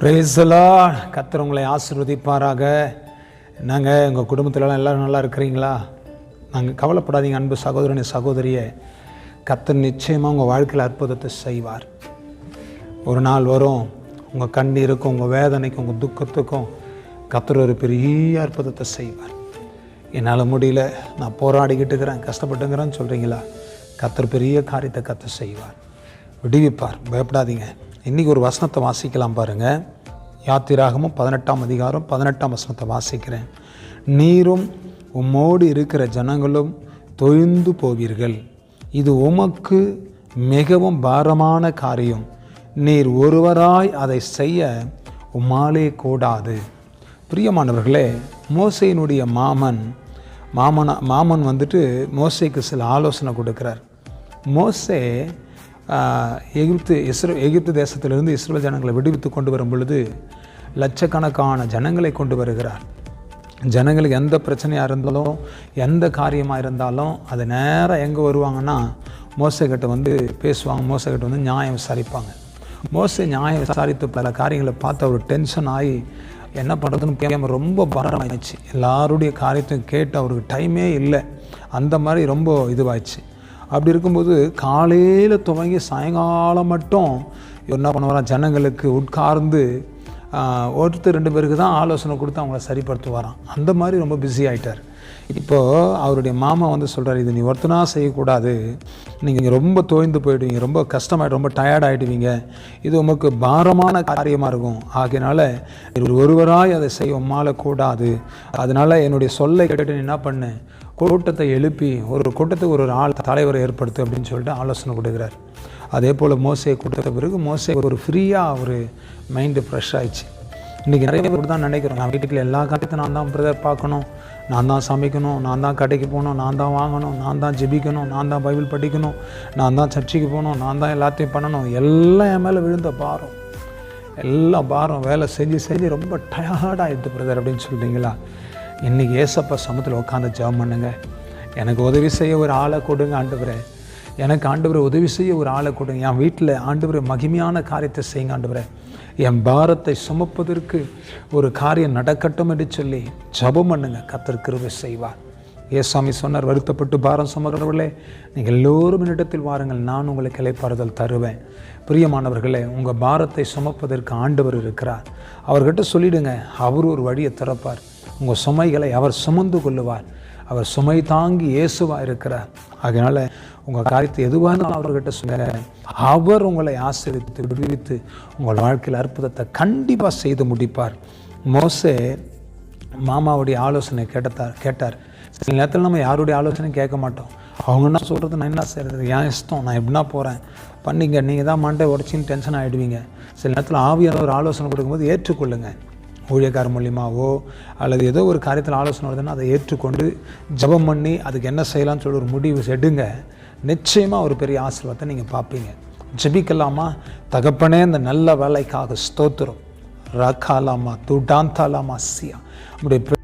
பிரேசலா கத்தர் உங்களை ஆசீர்வதிப்பாராக. நாங்கள் எங்கள் குடும்பத்திலலாம் எல்லோரும் நல்லா இருக்கிறீங்களா? நாங்கள் கவலைப்படாதீங்க அன்பு சகோதரனை சகோதரியை. கத்தர் நிச்சயமாக உங்கள் வாழ்க்கையில் அற்புதத்தை செய்வார். ஒரு நாள் வரும் உங்கள் கண்ணீருக்கும் உங்கள் வேதனைக்கும் உங்கள் துக்கத்துக்கும் கத்தர் ஒரு பெரிய அற்புதத்தை செய்வார். என்னால் முடியல. நான் போராடிக்கிட்டு இருக்கிறேன். கஷ்டப்பட்டுங்கிறேன்னு சொல்கிறீங்களா கத்தர் பெரிய காரியத்தை கத்த செய்வார். விடுவிப்பார். பயப்படாதீங்க. இன்றைக்கி ஒரு வசனத்தை வாசிக்கலாம் பாருங்கள் யாத்திராகமும் பதினெட்டாம் அதிகாரம் பதினெட்டாம் வசனத்தை வாசிக்கிறேன். நீரும் உம்மோடு இருக்கிற ஜனங்களும் தொய்ந்து போவீர்கள். இது உமக்கு மிகவும் பாரமான காரியம். நீர் ஒருவராய் அதை செய்ய உம்மாலே கூடாது. பிரியமானவர்களே மோசையினுடைய மாமன் மாமனா மாமன் வந்துட்டு மோசைக்கு சில ஆலோசனை கொடுக்குறார். மோசே எகிப்து இஸ்ரோ எகிப்து தேசத்திலிருந்து இஸ்ரேல் ஜனங்களை விடுவித்து கொண்டு வரும் பொழுது லட்சக்கணக்கான ஜனங்களை கொண்டு வருகிறார். ஜனங்களுக்கு எந்த பிரச்சனையாக இருந்தாலும் எந்த காரியமாக இருந்தாலும் அது நேராக எங்கே வருவாங்கன்னா மோசக்கிட்ட வந்து பேசுவாங்க. மோசக்கிட்ட வந்து நியாயம் விசாரிப்பாங்க. மோச நியாயம் விசாரித்து பல காரியங்களை பார்த்து அவர் டென்ஷன் ஆகி என்ன பண்ணுறதுன்னு புரியாம ரொம்ப பாரமாயிடுச்சு எல்லாருடைய காரியத்தையும் கேட்டு அவருக்கு டைமே இல்லை. அந்த மாதிரி ரொம்ப இதுவாயிடுச்சு. அப்படி இருக்கும்போது காலையில் துவங்கி சாயங்காலம் மட்டும் என்ன பண்ணுவாராம்? ஜனங்களுக்கு உட்கார்ந்து ஒருத்தர் ரெண்டு பேருக்கு தான் ஆலோசனை கொடுத்து அவங்கள சரிப்படுத்துவாராம். அந்த மாதிரி ரொம்ப பிஸி ஆகிட்டார் இப்போது அவருடைய மாமா வந்து சொல்கிறார் இது நீ ஒருத்தனா செய்யக்கூடாது. நீங்கள் ரொம்ப தோய்ந்து போயிடுவீங்க ரொம்ப கஷ்டமாயிடும் ரொம்ப டயர்ட் ஆகிடுவீங்க இது உமக்கு பாரமான காரியமாக இருக்கும். ஆகையினால இவர் ஒருவராய் அதை செய்ய உம்மால கூடாது. அதனால் என்னுடைய சொல்லை கேட்டுட்டு நீ என்ன பண்ணு? கூட்டத்தை எழுப்பி ஒரு கூட்டத்துக்கு ஒரு ஒரு ஆள் தலைவரை ஏற்படுத்து அப்படின்னு சொல்லிட்டு ஆலோசனை கொடுக்குறார். அதே போல் மோசையை கொடுத்த பிறகு மோசை ஒரு ஃப்ரீயாக ஒரு மைண்டு ஃப்ரெஷ் ஆயிடுச்சு. இன்றைக்கி நிறைய பேர் தான் நினைக்கிறோம். நான் வீட்டுக்குள்ள எல்லா காரியத்தையும் நான் தான் பிரதர் பார்க்கணும். நான் தான் சமைக்கணும். நான் தான் கடைக்கு போகணும். நான் தான் வாங்கணும். நான் தான் ஜெபிக்கணும். நான் தான் பைபிள் படிக்கணும். நான் தான் சர்ச்சுக்கு போகணும். நான் தான் எல்லாத்தையும் பண்ணணும். எல்லாம் என் மேலே விழுந்த பாரம். எல்லாம் பாரம் வேலை செஞ்சு செஞ்சு ரொம்ப டயர்டாகிடுது பிரதர் அப்படின்னு சொல்கிறீங்களா இன்றைக்கி ஏசப்பா சமத்தில் உட்காந்து ஜெபம் பண்ணுங்க. எனக்கு உதவி செய்ய ஒரு ஆளை கொடுங்க ஆண்டுபுரே எனக்கு ஆண்டவரை உதவி செய்ய ஒரு ஆளை கொடுங்க. என் வீட்டில் ஆண்டவரை மகிமையான காரியத்தை செய்யுங்க ஆண்டுபுறேன் என் பாரத்தை சுமப்பதற்கு ஒரு காரியம் நடக்கட்டும் என்று சொல்லி ஜெபம் பண்ணுங்க. கத்தர் கிருபை செய்வார் ஏசாமி சொன்னார் வருத்தப்பட்டு பாரம் சுமக்கிறவர்களே நீங்கள் எல்லோரும் என்னிடத்தில் வாருங்கள். நான் உங்களுக்கு இலைப்பாறுதல் தருவேன். பிரியமானவர்களே உங்கள் பாரத்தை சுமப்பதற்கு ஆண்டவர் இருக்கிறார். அவர்கிட்ட சொல்லிடுங்க அவர் ஒரு வழியை திறப்பார். உங்கள் சுமைகளை அவர் சுமந்து கொள்ளுவார். அவர் சுமை தாங்கி இயேசுவா இருக்கிறார். அதனால் உங்கள் காரியத்தை எதுவாக இருந்தாலும் அவர்கிட்ட சொல்ல அவர் உங்களை ஆசிரித்து விடுவித்து உங்கள் வாழ்க்கையில் அற்புதத்தை கண்டிப்பாக செய்து முடிப்பார். மோசே மாமாவுடைய ஆலோசனை கேட்டத்தார் கேட்டார். சில நேரத்தில் நம்ம யாருடைய ஆலோசனையும் கேட்க மாட்டோம். அவங்க என்ன சொல்கிறது நான் என்ன செய்கிறது என் இஷ்டம் நான் எப்படின்னா போகிறேன் பண்ணிங்க நீங்கள் தான் மண்டை உடச்சின்னு டென்ஷன் ஆகிடுவீங்க சில நேரத்தில் ஆவியான ஒரு ஆலோசனை கொடுக்கும்போது ஏற்றுக்கொள்ளுங்கள் ஊழியக்கார மூலியமாவோ அல்லது ஏதோ ஒரு காரியத்தில் ஆலோசனை வருதுன்னா அதை ஏற்றுக்கொண்டு ஜெபம் பண்ணி அதுக்கு என்ன செய்யலாம்னு சொல்லி ஒரு முடிவு எடுங்க. நிச்சயமாக ஒரு பெரிய ஆசீர்வாதத்தை நீங்கள் பார்ப்பீங்க. ஜெபிக்கலாமா? தகப்பனே இந்த நல்ல வேலைக்காக ஸ்தோத்திரம். ரகாலாமா துடாந்தாலாமா சியா. நம்முடைய